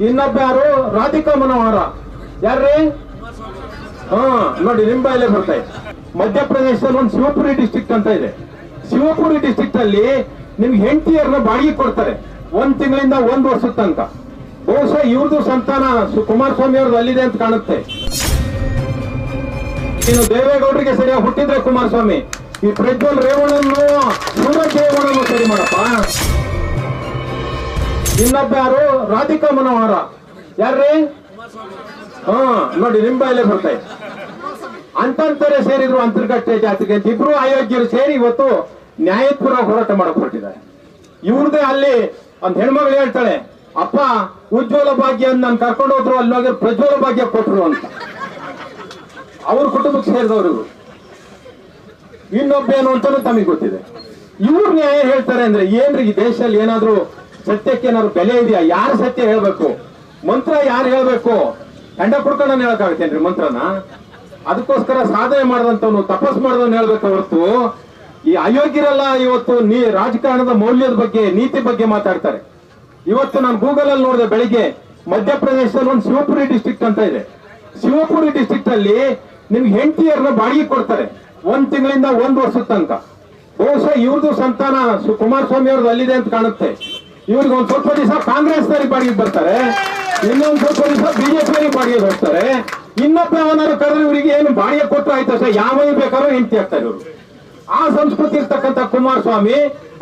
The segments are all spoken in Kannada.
ಇನ್ನೊಬ್ಬ ಯಾರು ರಾಧಿಕಾ ಮನೋಹರ. ಯಾರ್ರೀ? ಹಾ, ನೋಡಿ, ನಿಮ್ ಬಾಯಲ್ಲೇ ಬರ್ತಾ ಇದೆ. ಮಧ್ಯಪ್ರದೇಶದಲ್ಲಿ ಒಂದು ಶಿವಪುರಿ ಡಿಸ್ಟ್ರಿಕ್ಟ್ ಅಂತ ಇದೆ. ಶಿವಪುರಿ ಡಿಸ್ಟ್ರಿಕ್ಟ್ ಅಲ್ಲಿ ನಿಮ್ಗೆ ಹೆಂಡತಿಯರನ್ನ ಬಾಡಿಗೆ ಕೊಡ್ತಾರೆ. ಒಂದ್ ತಿಂಗಳಿಂದ ಒಂದ್ ವರ್ಷದ ತನಕ. ಬಹುಶಃ ಇವ್ರದ್ದು ಸಂತಾನ ಕುಮಾರಸ್ವಾಮಿ ಅವ್ರದ್ದು ಅಲ್ಲಿದೆ ಅಂತ ಕಾಣುತ್ತೆ. ಇನ್ನು ದೇವೇಗೌಡರಿಗೆ ಸರಿಯಾಗಿ ಹುಟ್ಟಿದ್ರೆ ಕುಮಾರಸ್ವಾಮಿ. ಈ ಪ್ರಜ್ವಲ್ ರೇವಣ್ಣನ್ನು ಸೂರಜ್ ರೇವಣ್ಣನ್ನು ಸರಿ ಮಾಡಪ್ಪ. ಇನ್ನೊಬ್ಬ ಯಾರು ರಾಧಿಕಾ ಮನೋಹರ. ಯಾರ್ರಿ? ಹಾ, ನೋಡಿ, ನಿಮ್ ಬಾಯಲ್ಲೇ ಬರ್ತಾ ಅಂತಂತರೇ ಸೇರಿದ್ರು ಅಂತರ್ಗಟ್ಟೆ ಜಾತಿಗೆ ಇಬ್ರು ಅಯೋಗ್ಯರು ಸೇರಿ ಇವತ್ತು ನ್ಯಾಯಪುರ ಹೋರಾಟ ಮಾಡಕ್ ಹೊರಟಿದ್ದಾರೆ. ಇವ್ರದೇ ಅಲ್ಲಿ ಒಂದ್ ಹೆಣ್ಮಗಳು ಹೇಳ್ತಾಳೆ, ಅಪ್ಪ, ಉಜ್ವಲ ಭಾಗ್ಯ ಅಂತ ನಾನು ಕರ್ಕೊಂಡು ಹೋದ್ರು, ಅಲ್ಲಿ ಹೋಗಿ ಪ್ರಜ್ವಲ ಭಾಗ್ಯ ಕೊಟ್ರು ಅಂತ. ಅವ್ರ ಕುಟುಂಬಕ್ಕೆ ಸೇರಿದವರು ಇನ್ನೊಬ್ಬ ಏನು ಅಂತಲೂ ತಮಗೆ ಗೊತ್ತಿದೆ. ಇವ್ರು ನ್ಯಾಯ ಹೇಳ್ತಾರೆ ಅಂದ್ರೆ ಏನ್ರಿ ಈ ದೇಶದಲ್ಲಿ ಏನಾದ್ರು ಸತ್ಯಕ್ಕೆ ಏನಾದ್ರು ಬೆಲೆ ಇದೆಯಾ? ಯಾರು ಸತ್ಯ ಹೇಳ್ಬೇಕು? ಮಂತ್ರ ಯಾರು ಹೇಳ್ಬೇಕು? ಕಂಡ ಕುಡ್ಕೊಂಡು ಹೇಳಕ್ಕಾಗತ್ತೇನ್ರಿ ಮಂತ್ರನ? ಅದಕ್ಕೋಸ್ಕರ ಸಾಧನೆ ಮಾಡಿದಂತವನು ತಪಸ್ ಮಾಡಿದವನು ಹೇಳ್ಬೇಕು ಹೊರತು? ಈ ಅಯೋಗ್ಯರೆಲ್ಲ ಇವತ್ತು ನೀ ರಾಜಕಾರಣದ ಮೌಲ್ಯದ ಬಗ್ಗೆ, ನೀತಿ ಬಗ್ಗೆ ಮಾತಾಡ್ತಾರೆ. ಇವತ್ತು ನಾನು ಗೂಗಲ್ ಅಲ್ಲಿ ನೋಡಿದೆ ಬೆಳಿಗ್ಗೆ, ಮಧ್ಯಪ್ರದೇಶದಲ್ಲಿ ಒಂದು ಶಿವಪುರಿ ಡಿಸ್ಟ್ರಿಕ್ಟ್ ಅಂತ ಇದೆ. ಶಿವಪುರಿ ಡಿಸ್ಟ್ರಿಕ್ಟ್ ಅಲ್ಲಿ ನಿಮ್ಗೆ ಹೆಂಡತಿಯರನ್ನ ಬಾಡಿಗೆ ಕೊಡ್ತಾರೆ, ಒಂದ್ ತಿಂಗಳಿಂದ ಒಂದ್ ವರ್ಷದ ತನಕ. ಬಹುಶಃ ಇವ್ರದ್ದು ಸಂತಾನ ಕುಮಾರಸ್ವಾಮಿ ಅವ್ರದ್ದು ಅಲ್ಲಿದೆ ಅಂತ ಕಾಣುತ್ತೆ. ಇವ್ರಿಗೆ ಒಂದ್ ಸ್ವಲ್ಪ ದಿವಸ ಕಾಂಗ್ರೆಸ್ ಬಾಡಿಗೆ ಬರ್ತಾರೆ, ಇನ್ನೊಂದ್ ಸ್ವಲ್ಪ ದಿವಸ ಬಿಜೆಪಿ ಬಾಡಿಗೆ ಹೋಗ್ತಾರೆ. ಇನ್ನೊಬ್ಬ ಅವನಾರು ಕರೆದ್ರೆ ಇವರಿಗೆ ಏನು ಬಾಡಿಗೆ ಕೊಟ್ಟು ಆಯ್ತು ಅಷ್ಟೇ ಯಾವ ಬೇಕಾದ್ರೂ ಹೆಂಡತಿ ಆಗ್ತಾರೆ ಇವರು. ಆ ಸಂಸ್ಕೃತಿ ಇರ್ತಕ್ಕಂಥ ಕುಮಾರಸ್ವಾಮಿ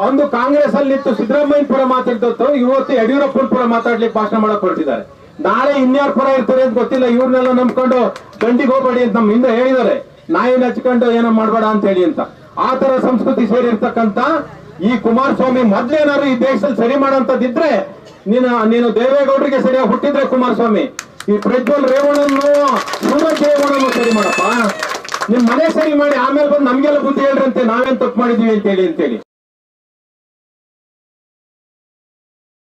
ಅಂದು ಕಾಂಗ್ರೆಸ್ ಅಲ್ಲಿ ನಿಂತು ಸಿದ್ದರಾಮಯ್ಯ ಪರ ಮಾತಾಡ್ತವ್ರು ಇವತ್ತು ಯಡಿಯೂರಪ್ಪನ ಪರ ಮಾತಾಡ್ಲಿಕ್ಕೆ ಭಾಷಣ ಮಾಡಕ್ ಹೊರಟಿದ್ದಾರೆ. ನಾಳೆ ಇನ್ಯಾರ ಪರ ಇರ್ತಾರೆ ಅಂತ ಗೊತ್ತಿಲ್ಲ, ಇವ್ರನ್ನೆಲ್ಲ ನಂಬ್ಕೊಂಡು ಗಂಡಿಗೆ ಹೋಗ್ಬೇಡಿ ಅಂತ ನಮ್ಮ ಹಿಂದೆ ಹೇಳಿದ್ದಾರೆ. ನಾಯಿನ ಹಚ್ಕೊಂಡು ಏನೋ ಮಾಡಬೇಡ ಅಂತ ಹೇಳಿ ಅಂತ. ಆ ತರ ಸಂಸ್ಕೃತಿ ಸೇರಿರ್ತಕ್ಕಂಥ ಈ ಕುಮಾರಸ್ವಾಮಿ ಮೊದ್ಲೇನಾದ್ರು ಈ ದೇಶದಲ್ಲಿ ಸರಿ ಮಾಡೋಂಥದ್ದಿದ್ರೆ ನೀನು ನೀನು ದೇವೇಗೌಡರಿಗೆ ಸರಿಯಾಗಿ ಹುಟ್ಟಿದ್ರೆ ಕುಮಾರಸ್ವಾಮಿ. ಈ ಪ್ರಜ್ವಲ್ ರೇವಣ್ಣನ್ನು ಸೂರಜ್ ರೇವಣ್ಣನ್ನು ಸರಿ ಮಾಡಪ್ಪ. ನಿಮ್ ಮನೆ ಸರಿ ಮಾಡಿ ಆಮೇಲೆ ಬಂದು ನಮ್ಗೆಲ್ಲ ಬುದ್ಧಿ ಹೇಳ್ರಂತೆ ನಾವೇನ್ ತಪ್ಪು ಮಾಡಿದೀವಿ ಅಂತ ಹೇಳಿ ಅಂತೇಳಿ